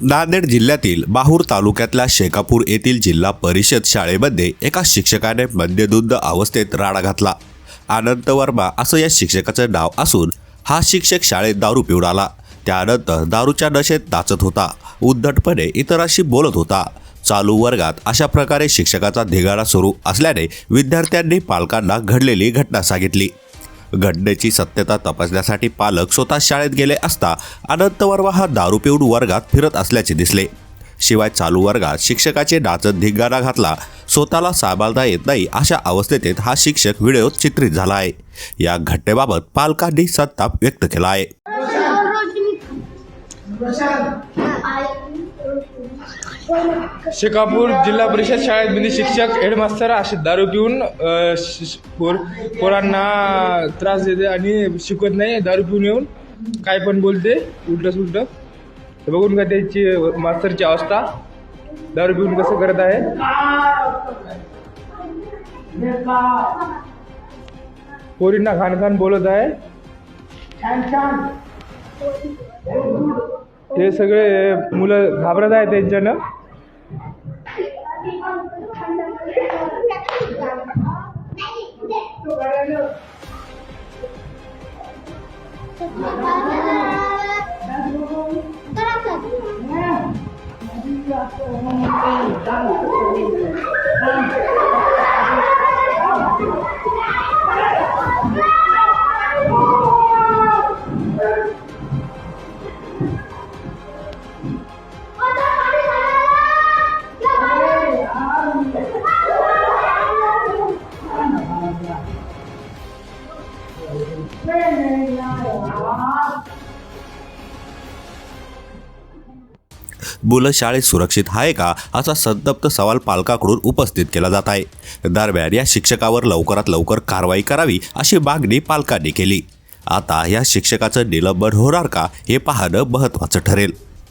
नांदेड जिल्ह्यातील बाहूर तालुक्यातल्या शेकापूर येथील जिल्हा परिषद शाळेमध्ये एका शिक्षकाने मद्यधुंद अवस्थेत राडा घातला. अनंत वर्मा असं या शिक्षकाचं नाव असून हा शिक्षक शाळेत दारू पिऊन आला. त्यानंतर दारूच्या नशेत नाचत होता. उद्धटपणे इतरांशी बोलत होता. चालू वर्गात अशा प्रकारे शिक्षकाचा धिगाणा सुरू असल्याने विद्यार्थ्यांनी पालकांना घडलेली घटना सांगितली. घटनेची सत्यता तपासण्यासाठी पालक स्वतः शाळेत गेले असता अनंत वर्मा हा दारू पिऊन वर्गात फिरत असल्याचे दिसले. शिवाय चालू वर्गात शिक्षकाचे नाचत धिंगाणा घातला. स्वतःला सांभाळता येत नाही अशा अवस्थेत हा शिक्षक व्हिडिओत चित्रित झाला आहे या घटनेबाबत पालकांनी संताप व्यक्त केला आहे शेकापूर जिल्हा परिषद शाळेत शिक्षक हेडमास्तर असे दारू पिऊन पोर पोरांना त्रास देते आणि शिकवत नाही दारू पिऊन येऊन काय पण बोलते उलट. सुलट बघून का त्याची मास्तरची अवस्था दारू पिऊन कसं करत आहे? पोरींना खान खान बोलत आहे. हे सगळे मुलं घाबरत आहे त्यांच्यानं. मुलं शाळेत सुरक्षित आहे का असा संतप्त सवाल पालकाकडून उपस्थित केला जात आहे. दरम्यान या शिक्षकावर लवकरात लवकर कारवाई करावी अशी मागणी पालकांनी केली. आता या शिक्षकाचं निलंबन होणार का हे पाहणं महत्त्वाचं ठरेल.